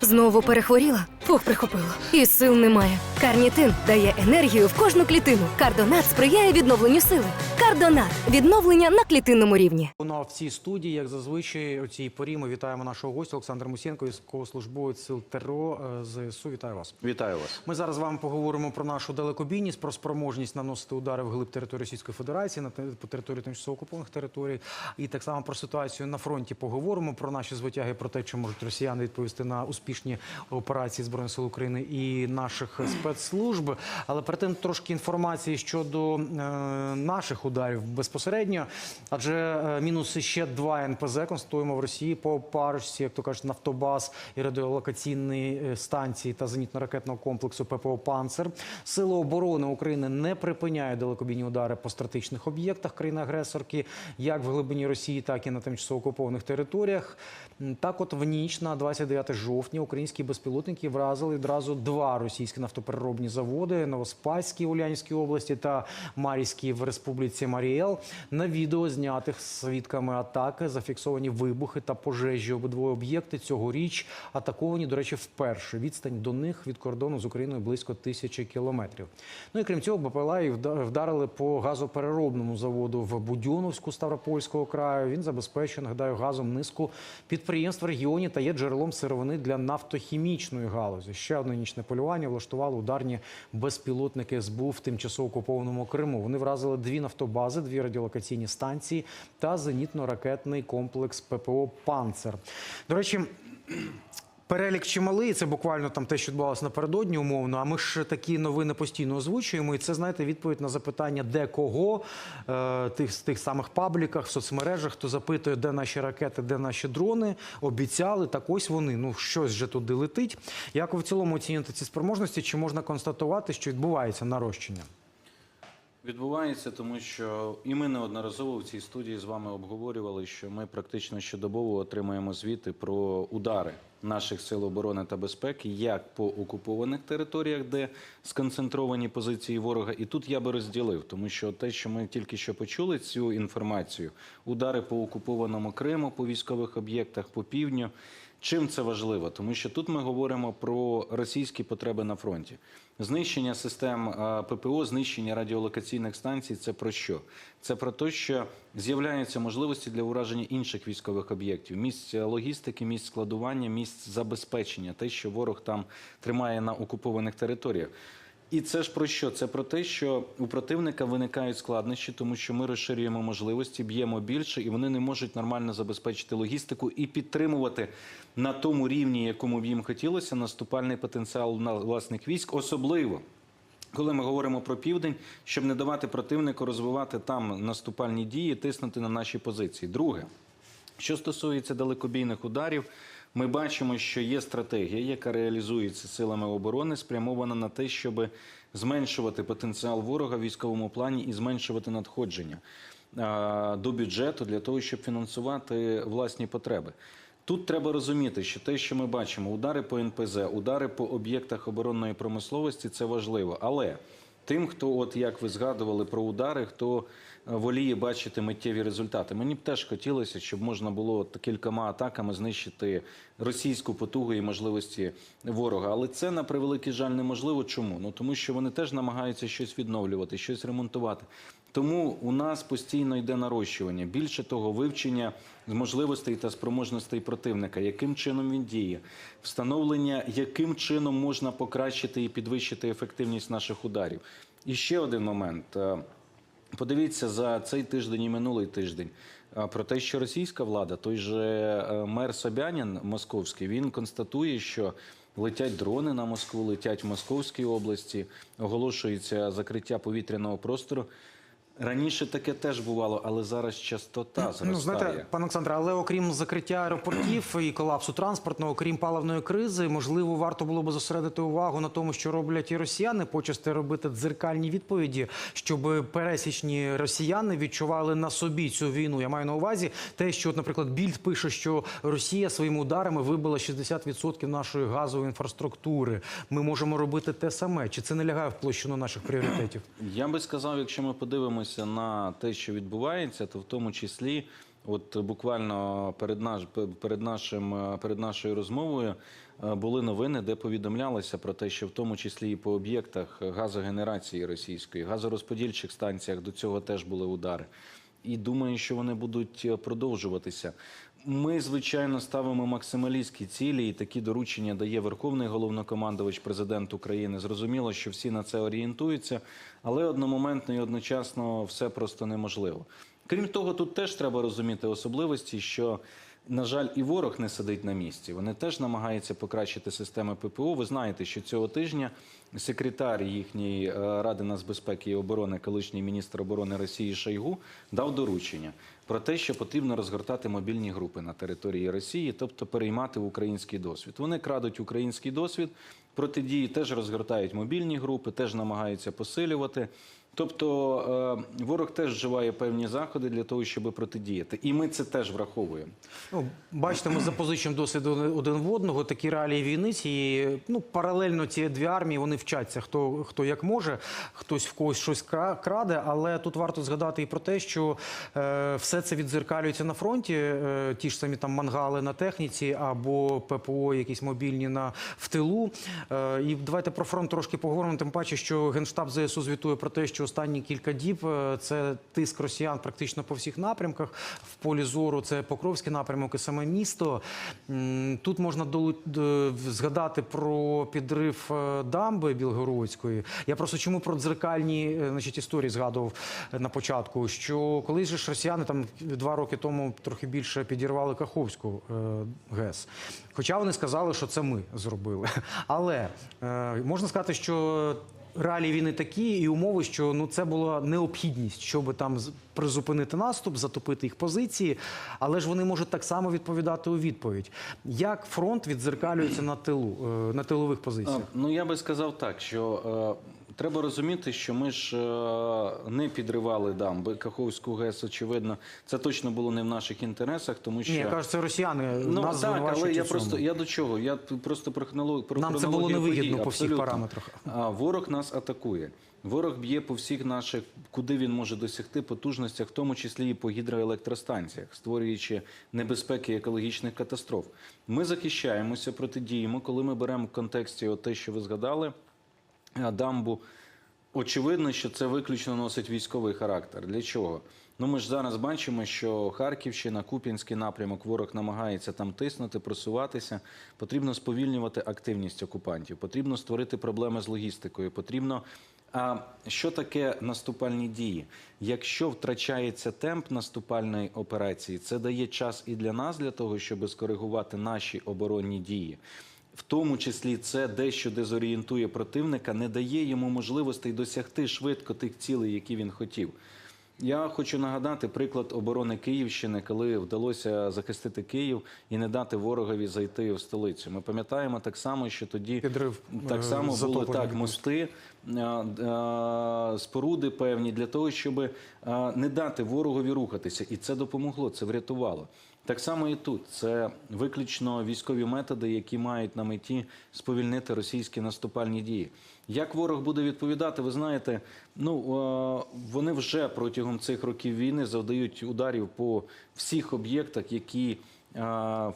Знову перехворіла? Фух, прихопило. І сил немає. Карнітин дає енергію в кожну клітину. Кардонат сприяє відновленню сили. Кардонат відновлення на клітинному рівні. Ну а в цій студії, як зазвичай, у цій порі ми вітаємо нашого гостя Олександр Мусєнко, військовослужбовець сил ТРО е, ЗСУ. Вітаю вас. Вітаю вас. Ми зараз з вами поговоримо про нашу далекобійність, про спроможність наносити удари в глиб території Російської Федерації на те- по території тимчасово окупованих територій, і так само про ситуацію на фронті поговоримо про наші звитяги, про те, чи можуть росіяни відповісти на успішні операції збройних сил України і наших спецслужб. Але перед тим трошки інформації щодо е, наших ударів безпосередньо, адже е, мінус ще два НПЗ констатуємо в Росії по парочці, як то кажуть, Нафтобаз і радіолокаційні е, станції та зенітно-ракетного комплексу ППО «Панцер». Сили оборони України не припиняють далекобійні удари по стратегічних об'єктах країни-агресорки, як в глибині Росії, так і на тимчасово окупованих територіях. Так, от в ніч на 29 жовтня українські безпілотники вразили одразу два російські нафтопереробні заводи Новоспаській в Ульянівській області та Марійській в Республіці Маріел. На відео знятих свідками атаки зафіксовані вибухи та пожежі. Обидвоє об'єкти цьогоріч атаковані, до речі, вперше. Відстань до них від кордону з Україною близько тисячі кілометрів. Ну і крім цього, БПЛА і вда- вдарили по газопереробному заводу в Будьоновську Ставропольського краю. Він забезпечує, нагадаю, газом низку підприємств в регіоні та є джерелом сировини для нафтохімічної галузі. Ще одне нічне полювання влаштували ударні безпілотники СБУ в тимчасово окупованому Криму. Вони вразили дві нафтобази, дві радіолокаційні станції та зенітно-ракетний комплекс ППО Панцер. До речі. Перелік чималий, це буквально там те, що відбувалося напередодні, умовно. А ми ж такі новини постійно озвучуємо. І це знаєте відповідь на запитання, де кого е, тих тих самих пабліках в соцмережах, хто запитує, де наші ракети, де наші дрони. Обіцяли, так ось вони. Ну щось же туди летить. Як ви в цілому оцінюєте ці спроможності? Чи можна констатувати, що відбувається нарощення? Відбувається, тому що і ми неодноразово в цій студії з вами обговорювали, що ми практично щодобово отримуємо звіти про удари наших сил оборони та безпеки, як по окупованих територіях, де сконцентровані позиції ворога. І тут я би розділив, тому що те, що ми тільки що почули цю інформацію, удари по окупованому Криму, по військових об'єктах, по півдню. Чим це важливо? Тому що тут ми говоримо про російські потреби на фронті. Знищення систем ППО, знищення радіолокаційних станцій це про що? Це про те, що з'являються можливості для ураження інших військових об'єктів, місць логістики, місць складування, місць забезпечення, те, що ворог там тримає на окупованих територіях. І це ж про що? Це про те, що у противника виникають складнощі, тому що ми розширюємо можливості, б'ємо більше, і вони не можуть нормально забезпечити логістику і підтримувати на тому рівні, якому б їм хотілося, наступальний потенціал власних військ, особливо. Коли ми говоримо про південь, щоб не давати противнику розвивати там наступальні дії, тиснути на наші позиції. Друге, що стосується далекобійних ударів, ми бачимо, що є стратегія, яка реалізується силами оборони, спрямована на те, щоб зменшувати потенціал ворога в військовому плані і зменшувати надходження до бюджету для того, щоб фінансувати власні потреби. Тут треба розуміти, що те, що ми бачимо, удари по НПЗ, удари по об'єктах оборонної промисловості, це важливо. Але тим, хто, от як ви згадували про удари, хто е, воліє бачити миттєві результати. Мені б теж хотілося, щоб можна було кількома атаками знищити російську потугу і можливості ворога. Але це на превеликий жаль неможливо. Чому? Ну тому що вони теж намагаються щось відновлювати, щось ремонтувати. Тому у нас постійно йде нарощування. Більше того, вивчення можливостей та спроможностей противника, яким чином він діє, встановлення, яким чином можна покращити і підвищити ефективність наших ударів. І ще один момент. Е, Подивіться за цей тиждень і минулий тиждень е, про те, що російська влада, той же е, мер Собянін московський, він констатує, що летять дрони на Москву, летять в Московській області, оголошується закриття повітряного простору. Раніше таке теж бувало, але зараз частота зростає. Ну, знаєте, пане Олександре, але окрім закриття аеропортів і колапсу транспортного, окрім паливної кризи, можливо, варто було б зосередити увагу на тому, що роблять і росіяни, почасти робити дзеркальні відповіді, щоб пересічні росіяни відчували на собі цю війну. Я маю на увазі те, що, от, наприклад, Більд пише, що Росія своїми ударами вибила 60% нашої газової інфраструктури. Ми можемо робити те саме. Чи це не лягає в площину наших пріоритетів? Я би сказав, якщо ми подивимося на те, що відбувається, то в тому числі, от буквально перед наш перед нашим перед нашою розмовою е, були новини, де повідомлялося про те, що в тому числі і по об'єктах газогенерації російської, газорозподільчих станціях до цього теж були удари. І думаю, що вони будуть е, продовжуватися. Ми, звичайно, ставимо максималістські цілі, і такі доручення дає Верховний головнокомандувач, президент України. Зрозуміло, що всі на це орієнтуються, але одномоментно і одночасно все просто неможливо. Крім того, тут теж треба розуміти особливості, що, на жаль, і ворог не сидить на місці. Вони теж намагаються покращити системи ППО. Ви знаєте, що цього тижня секретар їхньої е, Ради нацбезпеки і оборони, колишній міністр оборони Росії Шойгу, дав доручення про те, що потрібно розгортати мобільні групи на території Росії, тобто переймати український досвід. Вони крадуть український досвід, протидії теж розгортають мобільні групи, теж намагаються посилювати. Тобто е, ворог теж вживає певні заходи для того, щоб протидіяти, і ми це теж враховуємо. Ну, бачите, ми запозичуємо досвід один в одного. Такі реалії війни цієї ну паралельно ці дві армії вони вчаться. Хто хто як може, хтось в когось щось кра- краде. Але тут варто згадати і про те, що е, все це відзеркалюється на фронті. Е, ті ж самі там мангали на техніці або ППО, якісь мобільні на в тилу. Е, і давайте про фронт трошки поговоримо. Тим паче, що генштаб ЗСУ звітує про те, що останні кілька діб е, це тиск росіян практично по всіх напрямках. В полі зору це Покровський напрямок і саме місто. Тут можна згадати про підрив е, дамби Білгородської. Я просто чому про дзеркальні е, значить, історії згадував на початку. Що колись ж росіяни там два роки тому трохи більше підірвали Каховську ГЕС. Хоча вони сказали, що це ми зробили. Але можна сказати, що реалії війни такі і умови, що ну це була необхідність, щоб там призупинити наступ, затопити їх позиції, але ж вони можуть так само відповідати у відповідь. Як фронт відзеркалюється на тилу, е, на тилових позиціях? Ну я би сказав так, що е, треба розуміти, що ми ж е, не підривали дамби Каховську ГЕС, очевидно, це точно було не в наших інтересах, тому що Ні, я кажу, це росіяни Ну нас так, але я у цьому. просто я до чого? Я просто про хронологію про Нам це було невигідно подій. по всіх Абсолютно. параметрах. А ворог нас атакує. Ворог б'є по всіх наших, куди він може досягти потужностях, в тому числі і по гідроелектростанціях, створюючи небезпеки екологічних катастроф. Ми захищаємося, протидіємо, коли ми беремо в контексті от те, що ви згадали, дамбу. Очевидно, що це виключно носить військовий характер. Для чого? Ну ми ж зараз бачимо, що Харківщина, Куп'янський напрямок, ворог намагається там тиснути, просуватися. Потрібно сповільнювати активність окупантів, потрібно створити проблеми з логістикою. Потрібно. А що таке наступальні дії? Якщо втрачається темп наступальної операції, це дає час і для нас, для того, щоб скоригувати наші оборонні дії. В тому числі це дещо дезорієнтує противника, не дає йому можливостей досягти швидко тих цілей, які він хотів. Я хочу нагадати приклад оборони Київщини, коли вдалося захистити Київ і не дати ворогові зайти в столицю. Ми пам'ятаємо так само, що тоді Підрив, так е, само були так мости, е, е, споруди певні для того, щоб не дати ворогові рухатися, і це допомогло, це врятувало. Так само і тут це виключно військові методи, які мають на меті сповільнити російські наступальні дії. Як ворог буде відповідати, ви знаєте, ну е, вони вже протягом цих років війни завдають ударів по всіх об'єктах, які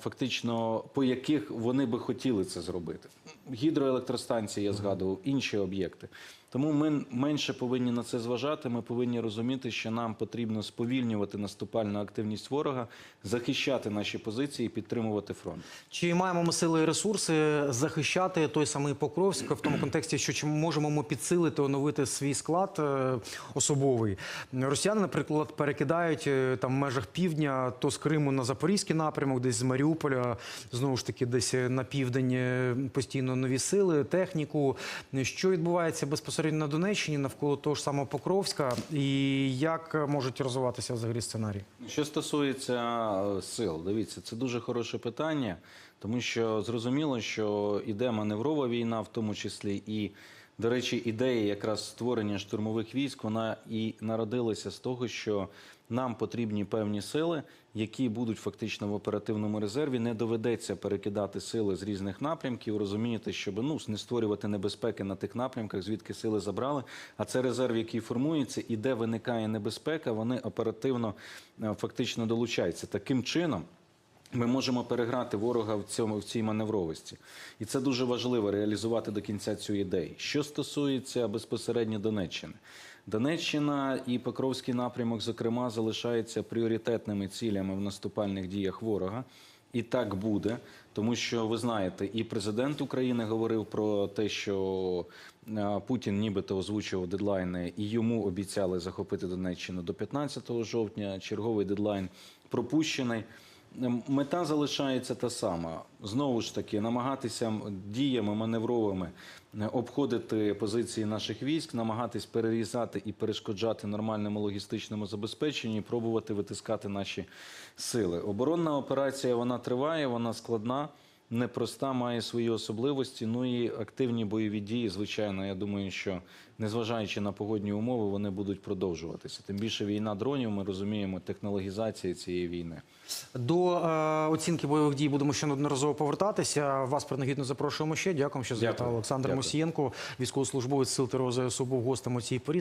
фактично по яких вони би хотіли це зробити. Гідроелектростанції я згадував, інші об'єкти. Тому ми менше повинні на це зважати. Ми повинні розуміти, що нам потрібно сповільнювати наступальну активність ворога, захищати наші позиції, і підтримувати фронт. Чи маємо ми сили і ресурси захищати той самий Покровськ в тому контексті, що чи можемо ми підсилити, оновити свій склад е, особовий? Росіяни, наприклад, перекидають е, там в межах півдня то з Криму на Запорізький напрямок, десь з Маріуполя, знову ж таки, десь на південь е, постійно нові сили, техніку. Що відбувається безпосередньо на Донеччині навколо того ж самого Покровська, і як можуть розвиватися взагалі сценарії? Що стосується е, сил, дивіться, це дуже хороше питання, тому що зрозуміло, що іде маневрова війна, в тому числі і. До речі, ідея якраз створення штурмових військ, вона і народилася з того, що нам потрібні певні сили, які будуть фактично в оперативному резерві. Не доведеться перекидати сили з різних напрямків, розумієте, щоб ну не створювати небезпеки на тих напрямках, звідки сили забрали. А це резерв, який формується, і де виникає небезпека, вони оперативно е, фактично долучаються таким чином. Ми можемо переграти ворога в цьому в цій маневровості, і це дуже важливо реалізувати до кінця цю ідею. Що стосується безпосередньо Донеччини, Донеччина і Покровський напрямок, зокрема, залишаються пріоритетними цілями в наступальних діях ворога. І так буде, тому що ви знаєте, і президент України говорив про те, що е, Путін нібито озвучував дедлайни, і йому обіцяли захопити Донеччину до 15 жовтня. Черговий дедлайн пропущений. Ем, Мета залишається та сама. Знову ж таки, намагатися діями маневровими е, обходити позиції наших військ, намагатись перерізати і перешкоджати нормальному логістичному забезпеченню, і пробувати витискати наші сили. Оборонна операція вона триває, вона складна. Непроста, має свої особливості. Ну і активні бойові дії, звичайно. Я думаю, що незважаючи на погодні умови, вони будуть продовжуватися. Тим більше війна дронів, ми розуміємо технологізація цієї війни. До е, оцінки бойових дій будемо ще неодноразово повертатися. Вас принагідно запрошуємо ще. Дякуємо, що завітав Дякую. Олександр Дякую. Мусієнко, військовослужбовець сил ТРО ЗСУ, був гостем у цій порі.